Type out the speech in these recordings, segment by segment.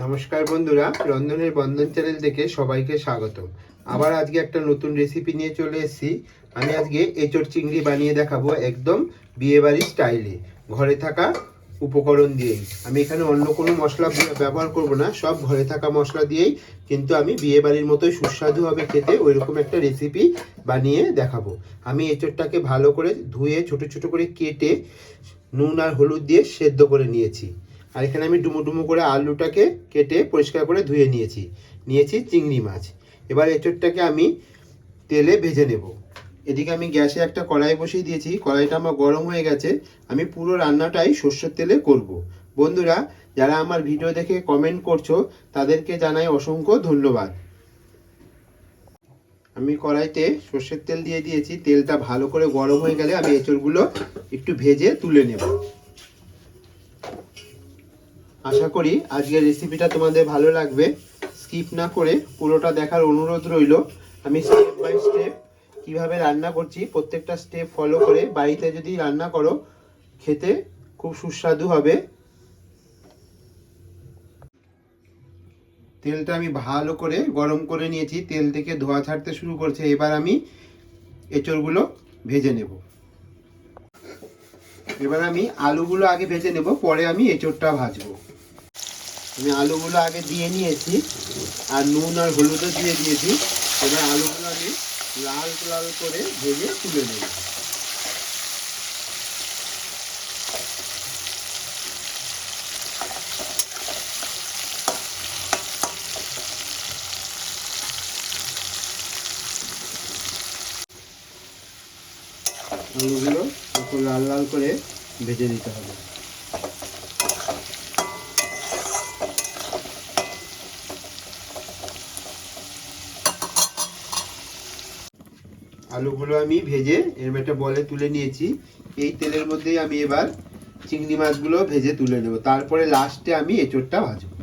নমস্কার বন্ধুরা, রন্ধনের বন্ধন চ্যানেল থেকে সবাইকে স্বাগত আবার আজকে একটা নতুন রেসিপি নিয়ে চলে এসেছি। আমি আজকে এঁচড় চিংড়ি বানিয়ে দেখাবো একদম বিয়েবাড়ির স্টাইলে ঘরে থাকা উপকরণ দিয়েই। আমি এখানে অন্য কোনো মশলা ব্যবহার করব না, সব ঘরে থাকা মশলা দিয়েই, কিন্তু আমি বিয়েবাড়ির মতোই সুস্বাদু হবে খেতে ওইরকম একটা রেসিপি বানিয়ে দেখাবো। আমি এঁচড়টাকে ভালো করে ধুয়ে ছোট ছোট করে কেটে নুন আর হলুদ দিয়ে সেদ্ধ করে নিয়েছি। আর এখানে আমি ডুমো ডুমো করে আলুটাকে কেটে পরিষ্কার করে ধুয়ে নিয়েছি। নিয়েছি চিংড়ি মাছ। এবার এঁচড়টাকে আমি তেলে ভেজে নেব। এদিকে আমি গ্যাসে একটা কড়াই বসিয়ে দিয়েছি। কড়াইটা আমার গরম হয়ে গেছে। আমি পুরো রান্নাটাই সর্ষের তেলে করব। বন্ধুরা, যারা আমার ভিডিও দেখে কমেন্ট করছ, তাদেরকে জানাই অসংখ্য ধন্যবাদ। আমি কড়াইতে সর্ষের তেল দিয়ে দিয়েছি। তেলটা ভালো করে গরম হয়ে গেলে আমি এঁচড়গুলো একটু ভেজে তুলে নেব। আশা করি আজকের রেসিপিটা তোমাদের ভালো লাগবে। স্কিপ না করে পুরোটা দেখার অনুরোধ রইল। আমি স্টেপ বাই স্টেপ কীভাবে রান্না করছি, প্রত্যেকটা স্টেপ ফলো করে বাড়িতে যদি রান্না করো, খেতে খুব সুস্বাদু হবে। তেলটা আমি ভালো করে গরম করে নিয়েছি। তেল থেকে ধোয়া ছাড়তে শুরু করছে। এবার আমি এঁচড়গুলো ভেজে নেব। এবার আমি আলুগুলো আগে ভেজে নেব। পরে আমি এঁচড়টা ভাজবো। আমি আলুগুলো আগে দিয়ে নিয়েছি, আর নুন আর হলুদও দিয়ে দিয়েছি। এবার আলুগুলো আমি লাল লাল করে ভেজে তুলে নেব। আলুগুলো লাল লাল করে ভেজে নিতে হবে। আলুগুলো আমি ভেজে এর একটা বলে তুলে নিয়েছি। এই তেলের মধ্যেই আমি এবার চিংড়ি মাছগুলো ভেজে তুলে নেব। তারপরে লাস্টে আমি এঁচড়টা ভাজবো।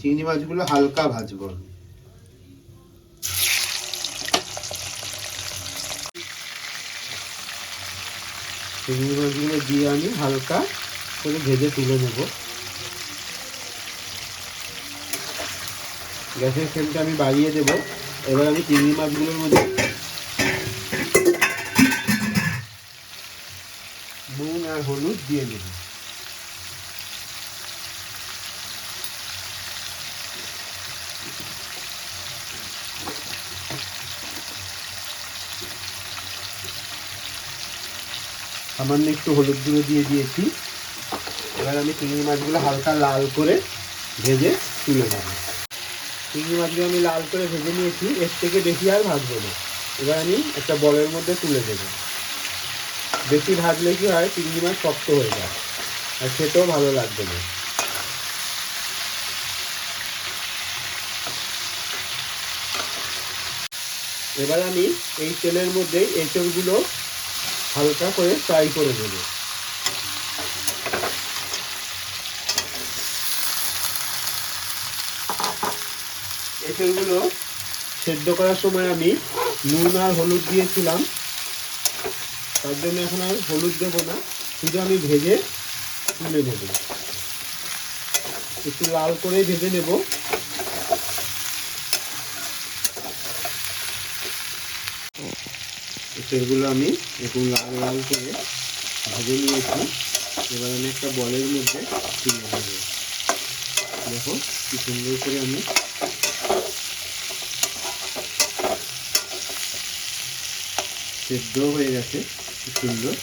চিংড়ি মাছগুলো হালকা ভাজবো আমি। চিংড়ি মাছগুলো দিয়ে আমি হালকা করে ভেজে তুলে নেব। গ্যাসের ফ্লেমটা আমি বাড়িয়ে দেব। এবার আমি চিংড়ি মাছগুলোর মধ্যে নুন আর হলুদ দিয়ে দেব। সামান্য একটু হলুদ গুঁড়ো দিয়ে দিয়েছি। এবার আমি চিংড়ি মাছগুলো হালকা লাল করে ভেজে তুলে নেব। চিংড়ি মাছগুলো আমি লাল করে ভেজে নিয়েছি, এর থেকে বেশি আর ভাজবো না। এবার আমি একটা বলের মধ্যে তুলে দেবো। বেশি ভাজলে কি হয়, চিংড়ি মাছ শক্ত হয়ে যায়, আর খেতেও ভালো লাগবে না। এবার আমি এই তেলের মধ্যে এঁচড়গুলো হালকা করে ফ্রাই করে দেবো এঁচড়গুলো সেদ্ধ করার সময় আমি নুন আর হলুদ দিয়েছিলাম। তার জন্য এখন আর হলুদ দেবো না, শুধু আমি ভেজে তুলে নেব। একটু লাল করে ভেজে নেব। এঁচড়গুলো আমি একটু লাল লাল করে ভেজে নিয়েছি। এবার আমি একটা বলের মধ্যে তুলে নেব। দেখো কি সুন্দর করে আমি সেদ্ধ হয়ে গেছে সুন্দর।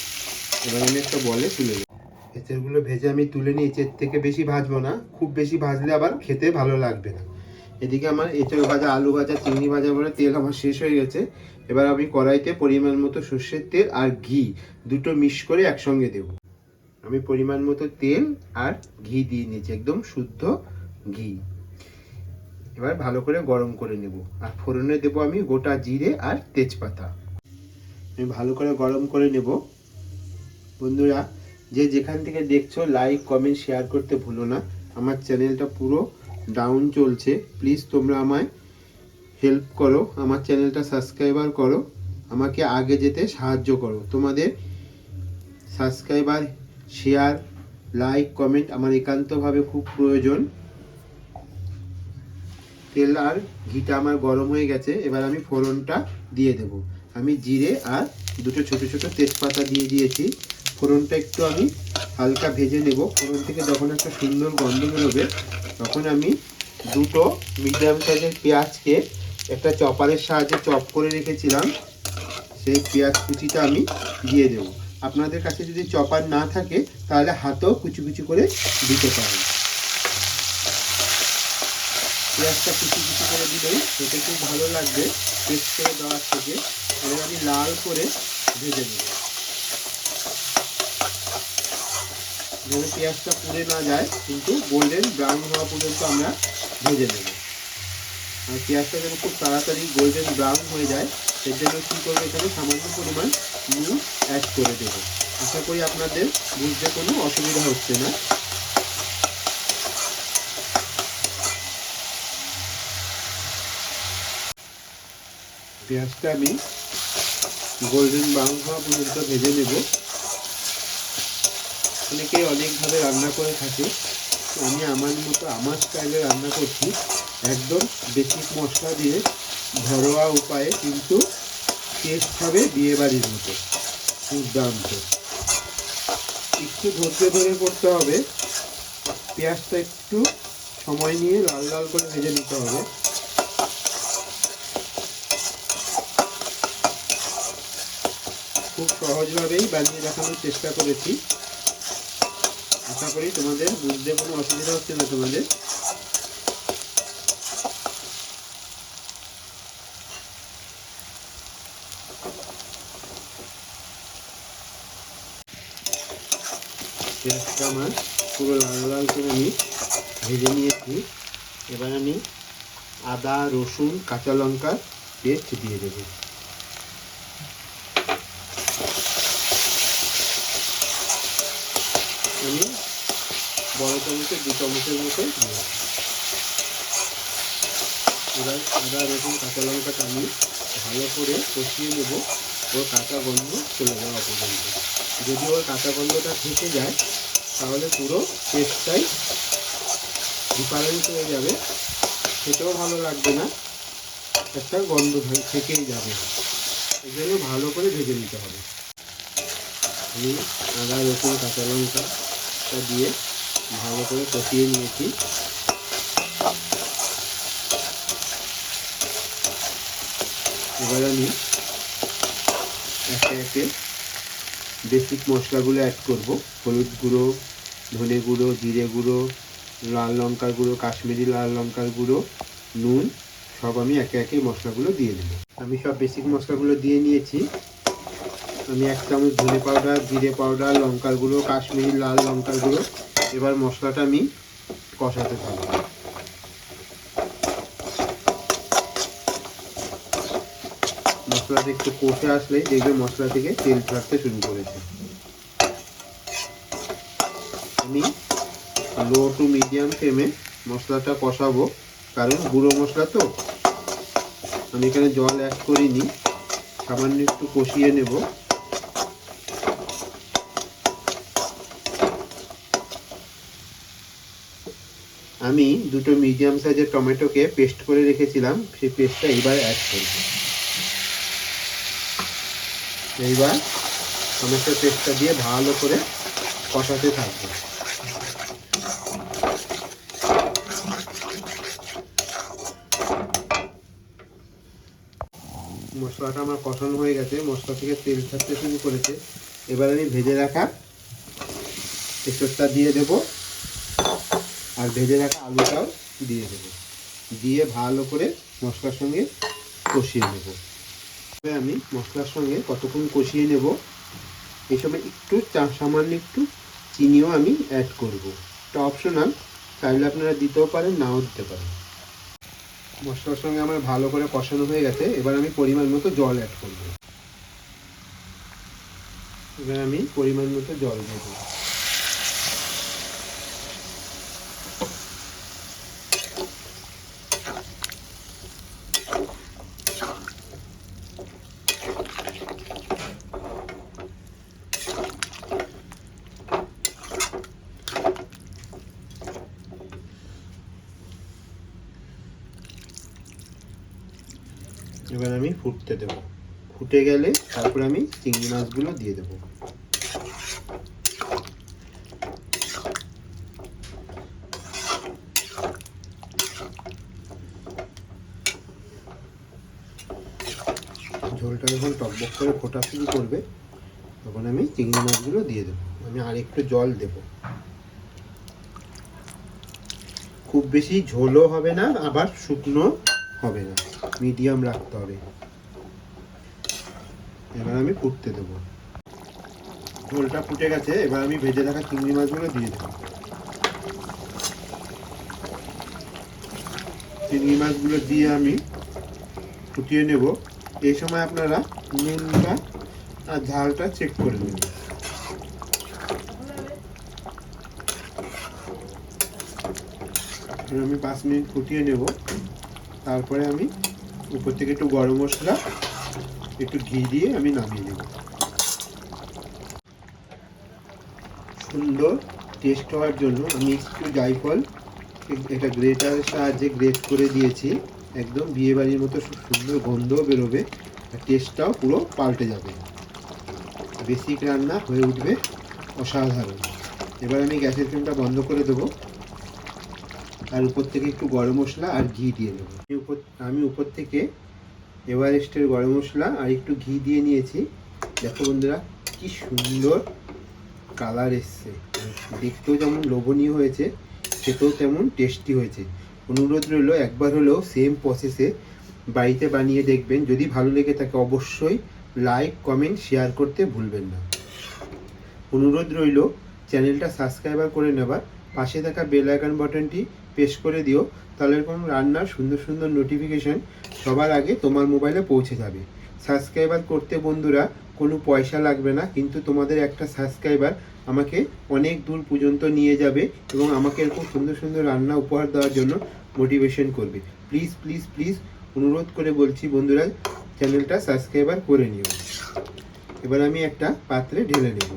এবার আমি একটা বলে তুলে নেব। এঁচড়গুলো ভেজে আমি তুলে নিয়েছি, এর থেকে বেশি ভাজবো না, খুব বেশি ভাজলে আবার খেতে ভালো লাগবে না। এদিকে আমার এঁচড় ভাজা, আলু ভাজা, চিংড়ি ভাজা বলে তেল আমার শেষ হয়ে গেছে। এবার আমি কড়াইতে পরিমাণ মতো সর্ষের তেল আর ঘি দুটো মিক্স করে একসঙ্গে দেব। আমি পরিমাণ মতো তেল আর ঘি দিয়ে নিয়েছি, একদম শুদ্ধ ঘি। এবার ভালো করে গরম করে নেব। আর ফোড়নে দেবো আমি গোটা জিরে আর তেজপাতা। আমি ভালো করে গরম করে নেব। বন্ধুরা, যে যেখান থেকে দেখছ লাইক কমেন্ট শেয়ার করতে ভুলো না। আমার চ্যানেলটা পুরো ডাউন চলছে। প্লিজ তোমরা আমায় হেল্প করো। আমার চ্যানেলটা সাবস্ক্রাইবার করো। আমাকে আগে যেতে সাহায্য করো। তোমাদের সাবস্ক্রাইবার শেয়ার লাইক কমেন্ট আমার একান্তভাবে খুব প্রয়োজন। তেল আর ঘিটা আমার গরম হয়ে গেছে। এবার আমি ফোড়নটা দিয়ে দেব। আমি জিরে আর দুটো ছোট ছোট তেজপাতা দিয়ে দিয়েছি। ফোড়নটা একটু আমি হালকা ভেজে নেব। ফোড়ন থেকে যখন একটা সুন্দর গন্ধ বেরোবে, তখন আমি দুটো মিডিয়াম সাইজের পেঁয়াজকে একটা চপারের সাহায্যে চপ করে রেখেছিলাম। সেই পেঁয়াজ কুচিটা আমি দিয়ে দেব। আপনাদের কাছে যদি চপার না থাকে, তাহলে হাতেও কুচি কুচি করে দিতে পারেন। পেঁয়াজটা কুচি কুচি করে দিলেই খেতে খুব ভালো লাগবে। পেস্ট করে দেওয়ার থেকে আমি লাল করে ভেজে নেব। যেন পেঁয়াজটা পুড়ে না যায়, কিন্তু গোল্ডেন ব্রাউন হওয়া পর্যন্ত আমরা ভেজে নেব। আর পেঁয়াজটা যেন খুব তাড়াতাড়ি গোল্ডেন ব্রাউন হয়ে যায়, এর জন্য কী করব এখানে? সামান্য পরিমাণ নুন অ্যাড করে দেবো। আশা করি আপনাদের বুঝতে কোনো অসুবিধা হচ্ছে না। পেঁয়াজটা আমি গোল্ডেন ব্রাউন হওয়া পর্যন্ত ভেজে নেব। অনেকে অনেকভাবে রান্না করে থাকে। আমি আমার মতো, আমার স্টাইলে রান্না করছি। একদম বেসিক মশলা দিয়ে ঘরোয়া উপায়ে কিন্তু টেস্ট হবে বিয়ে বাড়ির মতো। দুর্দান্ত। একটু ধৈর্য ধরে করতে হবে। পেঁয়াজটা একটু সময় নিয়ে লাল লাল করে ভেজে নিতে হবে খুব সহজভাবেই বানিয়ে দেখানোর চেষ্টা করেছি। আশা করি তোমাদের বুঝতে কোনো অসুবিধা হচ্ছে না তোমাদের। আমার পুরো লাল লাল করে আমি ভেজে নিয়েছি। এবার আমি আদা, রসুন, কাঁচা লঙ্কার পেস্ট দিয়ে দেবো আমি বড় চামচের দু চামচের মতো। এবার আদা রসুন কাঁচা লঙ্কাটা আমি ভালো করে কষিয়ে নেব। ওর কাঁচা গন্ধ চলে যাওয়া পর্যন্ত। যদি ওর কাঁচা গন্ধটা থেকে যায়, তাহলে পুরো টেস্টটাই ডিফারেন্স হয়ে যাবে। খেতেও ভালো লাগবে না। একটা গন্ধ থেকেই যাবে। এই জন্য ভালো করে ভেজে নিতে হবে। আমি আদা রসুন, কাঁচা লঙ্কাটা দিয়ে ভালো করে কষিয়ে নিয়েছি। এবার আমি একে একে বেসিক মশলাগুলো অ্যাড করব। হলুদ গুঁড়ো, ধনে গুঁড়ো, জিরে গুঁড়ো, লাল লঙ্কার গুঁড়ো, কাশ্মীরি লাল লঙ্কার গুঁড়ো, নুন, সব আমি একে একে মশলাগুলো দিয়ে দেবো। আমি সব বেসিক মশলাগুলো দিয়ে নিয়েছি। আমি এক চামচ ধনে পাউডার, জিরে পাউডার, লঙ্কার গুঁড়ো, কাশ্মীরি লাল লঙ্কার গুঁড়ো এবার মশলাটা আমি কষাতে থাকব। মশলাটা একটু কষে আসলেই দেখবে মশলা থেকে তেল ছাড়তে শুরু করেছে। আমি লো টু মিডিয়াম ফ্লেমে মশলাটা কষাবো। কারণ গুঁড়ো মশলা তো। আমি এখানে জল অ্যাড করিনি। সামান্য একটু কষিয়ে নেব। আমি দুটো মিডিয়াম সাইজের টমেটোকে পেস্ট করে রেখেছিলাম, সেই পেস্টটা এবার অ্যাড করব। এইবার টমেটো পেস্টটা দিয়ে ভালো করে কষাতে থাকব। মশলাটা আমার কষানো হয়ে গেছে, মশলা থেকে তেল ছাড়তে শুরু করেছে। এবার আমি ভেজে রাখা এসবটা দিয়ে দেব। আর ভেজে রাখা আলুটাও দিয়ে দেব। দিয়ে ভালো করে মশলার সঙ্গে কষিয়ে নেব। এবার আমি মশলার সঙ্গে কতক্ষণ কষিয়ে নেব, এই সময় একটু সামান্য একটু চিনিও আমি অ্যাড করব। এটা অপশনাল চাইলে আপনারা দিতেও পারেন, নাও দিতে পারেন। মশলার সঙ্গে আমার ভালো করে কষানো হয়ে গেছে, এবার আমি পরিমাণ মতো জল অ্যাড করব। এবার আমি পরিমাণ মতো জল দেব। এবার আমি ফুটতে দেবো। ফুটে গেলে তারপর আমি চিংড়ি মাছগুলো দিয়ে দেবো। ঝোলটা যখন টকবক করে ফোটা শুরু করবে, তখন আমি চিংড়ি মাছগুলো দিয়ে দেবো। আমি আর একটু জল দেব। খুব বেশি ঝোলও হবে না, আবার শুকনো হবে না। মিডিয়াম রাখতে হবে। এবার আমি ফুটতে দেবো। ঝোলটা ফুটে গেছে, এবার আমি ভেজে রাখা চিংড়ি মাছগুলো দিয়ে দেবো। চিংড়ি মাছগুলো দিয়ে আমি ফুটিয়ে নেব। এই সময় আপনারা নুনটা আর ঝালটা চেক করে নেবেন। আমি পাঁচ মিনিট ফুটিয়ে নেব। তারপরে আমি উপর থেকে একটু গরম মশলা, একটু ঘি দিয়ে আমি নামিয়ে নেব। সুন্দর টেস্ট হওয়ার জন্য আমি একটু জায়ফল এটা গ্রেটারের সাহায্যে গ্রেট করে দিয়েছি। একদম বিয়ে বাড়ির মতো সুন্দর গন্ধও বেরোবে আর টেস্টটাও পুরো পাল্টে যাবে। বেসিক রান্না হয়ে উঠবে অসাধারণ। এবার আমি গ্যাসের ফ্লেমটা বন্ধ করে দেবো। আর উপর থেকে একটু গরম মশলা আর ঘি দিয়ে দেবো। উপর, আমি উপর থেকে এভারেস্টের গরম মশলা আর একটু ঘি দিয়ে নিয়েছি। দেখো বন্ধুরা, কি সুন্দর কালার এসছে। দেখতেও যেমন লোভনীয় হয়েছে, খেতেও তেমন টেস্টি হয়েছে। অনুরোধ রইল, একবার হলেও সেম প্রসেসে বাড়িতে বানিয়ে দেখবেন। যদি ভালো লেগে থাকে অবশ্যই লাইক কমেন্ট শেয়ার করতে ভুলবেন না। অনুরোধ রইল চ্যানেলটা সাবস্ক্রাইবার করে নেবার। পাশে থাকা বেল আইকন বাটনটি প্রেস করে দিও, তাহলে কোনো রান্নার সুন্দর সুন্দর নোটিফিকেশন সবার আগে তোমার মোবাইলে পৌঁছে যাবে। সাবস্ক্রাইবার করতে বন্ধুরা, কোনো পয়সা লাগবে না, কিন্তু তোমাদের একটা সাবস্ক্রাইবার আমাকে অনেক দূর পর্যন্ত নিয়ে যাবে এবং আমাকে এরকম সুন্দর সুন্দর রান্না উপহার দেওয়ার জন্য মোটিভেশন করবে। প্লিজ প্লিজ প্লিজ অনুরোধ করে বলছি বন্ধুরা চ্যানেলটা সাবস্ক্রাইবার করে নিও। এবার আমি একটা পাত্রে ঢেলে নেব।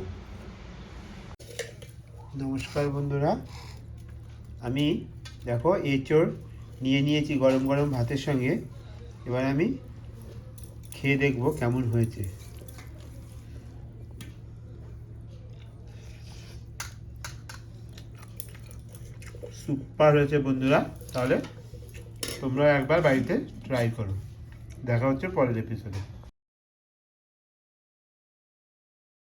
নমস্কার বন্ধুরা, আমি দেখো এঁচড় নিয়ে নিয়েছি গরম গরম ভাতের সঙ্গে। এবার আমি খেয়ে দেখব কেমন হয়েছে। সুপার হয়েছে বন্ধুরা, তাহলে তোমরা একবার বাড়িতে ট্রাই করো। দেখা হচ্ছে পরের এপিসোডে